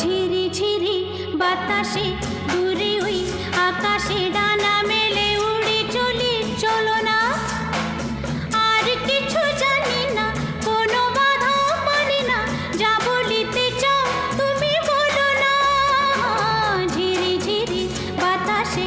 ঝিরি ঝিরি বাতাসে, দূরে ওই আকাশে ডানা মেলে উড়ে চলি। চলো না, আর কিছু জানি না, কোনো বাধা মানি না, যা বলিতে চাও তুমি বলো না। ঝিরি ঝিরি বাতাসে